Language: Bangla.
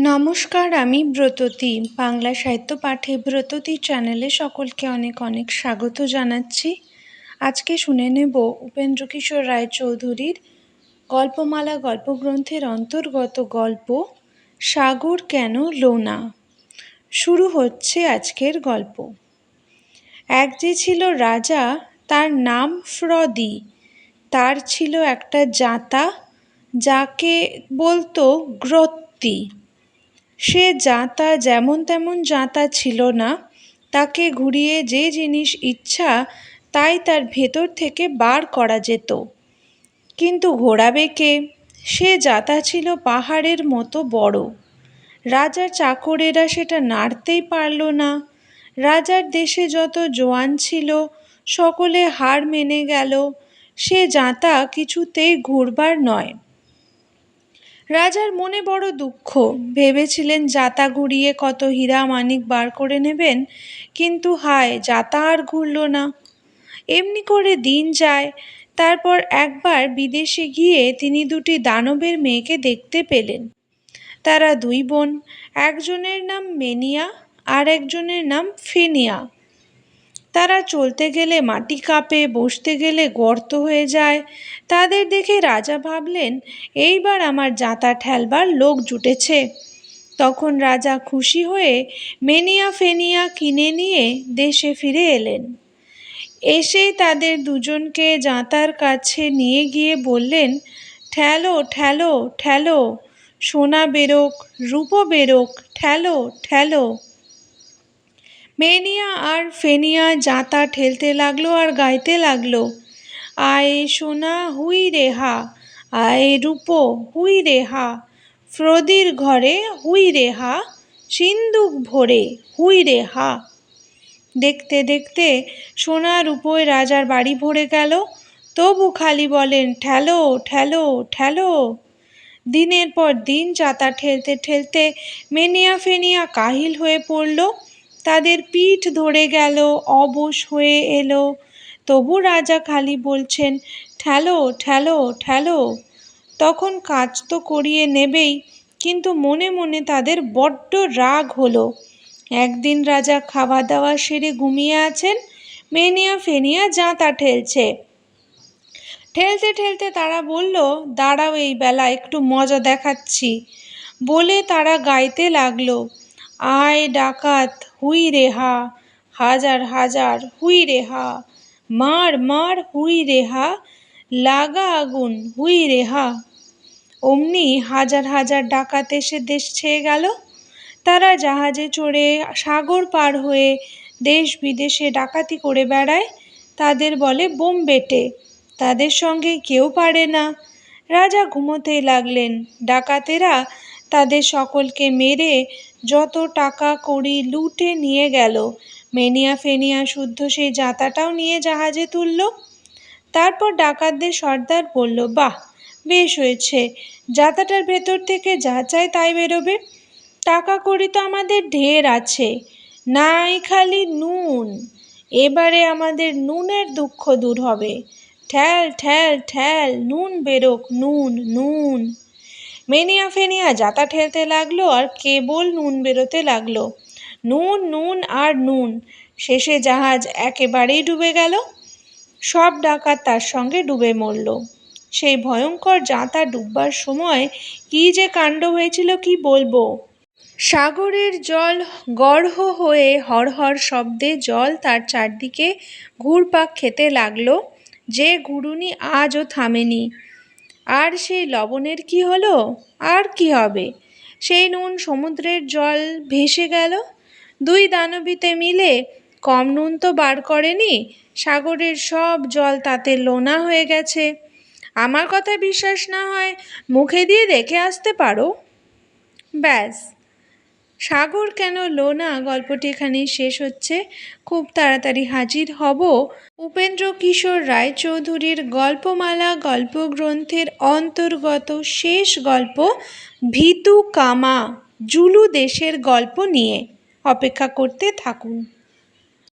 নমস্কার, আমি ব্রততী। বাংলা সাহিত্য পাঠে ব্রততী চ্যানেলে সকলকে অনেক অনেক স্বাগত জানাচ্ছি। আজকে শুনে নেব উপেন্দ্রকিশোর রায়চৌধুরীর গল্পমালা গল্পগ্রন্থের অন্তর্গত গল্প, সাগর কেন লোনা? শুরু হচ্ছে আজকের গল্প। এক যে ছিল রাজা, তার নাম ফ্রদি। তার ছিল একটা জাতা, যাকে বলতো গ্রত্তি। সে যাঁতা যেমন তেমন যাঁতা ছিল না, তাকে ঘুরিয়ে যে জিনিস ইচ্ছা, তাই তার ভেতর থেকে বার করা যেত। কিন্তু ঘোরাবে কে? সে যাতা ছিল পাহাড়ের মতো বড়। রাজার চাকরেরা সেটা নাড়তেই পারল না। রাজার দেশে যত জোয়ান ছিল, সকলে হার মেনে গেল। সে যাঁতা কিছুতেই ঘুরবার নয়। রাজার মনে বড় দুঃখ। ভেবেছিলেন, যাতা ঘুরিয়ে কত হীরা মানিক বার করে নেবেন? কিন্তু হায়, যাতা আর ঘুরল না। এমনি করে দিন যায়। তারপর একবার বিদেশে গিয়ে তিনি দুটি দানবের মেয়েকে দেখতে পেলেন। তারা দুই বোন, একজনের নাম মেনিয়া আর একজনের নাম ফেনিয়া। তারা চলতে গেলে মাটি কাঁপে, বসতে গেলে গর্ত হয়ে যায়। তাদের দেখে রাজা ভাবলেন, এইবার আমার যাতা ঠেলবার লোক জুটেছে। তখন রাজা খুশি হয়ে মেনিয়া ফেনিয়া কিনে নিয়ে দেশে ফিরে এলেন। এসেই তাদের দুজনকে যাঁতার কাছে নিয়ে গিয়ে বললেন, ঠেলো ঠেলো ঠেলো, সোনা বেরোক, রূপো বেরোক, ঠেলো ঠেলো। মেনিয়া আর ফেনিয়া যাঁতা ঠেলতে লাগল আর গাইতে লাগল। আয় সোনা, হুই রেহা আয় রূপো, হুই রেহা ফ্রদির ঘরে, হুই রেহা সিন্দুক ভরে, হুই রেহা দেখতে দেখতে সোনা রূপোয় রাজার বাড়ি ভরে গেল। তবু খালি বলেন, ঠেলো ঠেলো ঠেলো। দিনের পর দিন যাতা ঠেলতে ঠেলতে মেনিয়া ফেনিয়া কাহিল হয়ে পড়ল। তাদের পিঠ ধরে গেল, অবশ হয়ে এলো। তবু রাজা খালি বলছেন, ঠেলো ঠেলো ঠেলো। তখন কাজ তো করিয়ে নেবেই, কিন্তু মনে মনে তাদের বড্ড রাগ হলো। একদিন রাজা খাওয়া দাওয়া সেরে ঘুমিয়ে আছেন, মেনিয়া ফেনিয়া যাঁতা ঠেলছে। ঠেলতে ঠেলতে তারা বলল, দাঁড়াও এই বেলা একটু মজা দেখাচ্ছি। বলে তারা গাইতে লাগল। আয় ডাকাত হুই রেহা হাজার হাজার হুই রেহা মার মার হুই রেহা লাগা আগুন হুই রেহা অমনি হাজার হাজার ডাকাত এসে দেশ ছেয়ে গেল। তারা জাহাজে চড়ে সাগর পার হয়ে দেশ বিদেশে ডাকাতি করে বেড়ায়। তাদের বলে, বোম বেটে, তাদের সঙ্গে কেউ পারে না। রাজা ঘুমোতেই লাগলেন। ডাকাতেরা তাদের সকলকে মেরে যত টাকা কড়ি লুটে নিয়ে গেল, মেনিয়া ফেনিয়া শুদ্ধ সেই যাতাটাও নিয়ে জাহাজে তুলল। তারপর ডাকাতদের সর্দার বলল, বাহ, বেশ হয়েছে। যাতাটার ভেতর থেকে যা চাই তাই বেরোবে। টাকা কড়ি তো আমাদের ঢের আছে। নাই খালি নুন। এবারে আমাদের নুনের দুঃখ দূর হবে। ঠ্যাল ঠ্যাল ঠ্যাল নুন বেরোক, নুন নুন। মেনিয়া ফেনিয়া যাতা ঠেলতে লাগল আর কেবল নুন বেরোতে লাগল। নুন নুন আর নুন। শেষে জাহাজ একেবারেই ডুবে গেল। সব ডাকাত তার সঙ্গে ডুবে মরল। সেই ভয়ঙ্কর যাঁতা ডুববার সময় কি যে কাণ্ড হয়েছিল কি বলব? সাগরের জল গর্হ হয়ে হরহর শব্দে জল তার চারদিকে ঘুরপাক খেতে লাগল। যে ঘুরুনি আজও থামেনি। আর সেই লবণের কি হলো? আর কি হবে? সেই নুন সমুদ্রের জল ভেসে গেল। দুই দানবীতে মিলে কম নুন তো বার করেনি, সাগরের সব জল তাতে লোনা হয়ে গেছে। আমার কথা বিশ্বাস না হয় মুখে দিয়ে দেখে আসতে পারো। ব্যাস। সাগর কেন লোনা? গল্পটি এখানেই শেষ হচ্ছে। খুব তাড়াতাড়ি হাজির হব উপেন্দ্র কিশোর রায়চৌধুরীর গল্পমালা, গল্পগ্রন্থের অন্তর্গত শেষ গল্প, ভিতু কামা, জুলু দেশের গল্প নিয়ে। অপেক্ষা করতে থাকুন।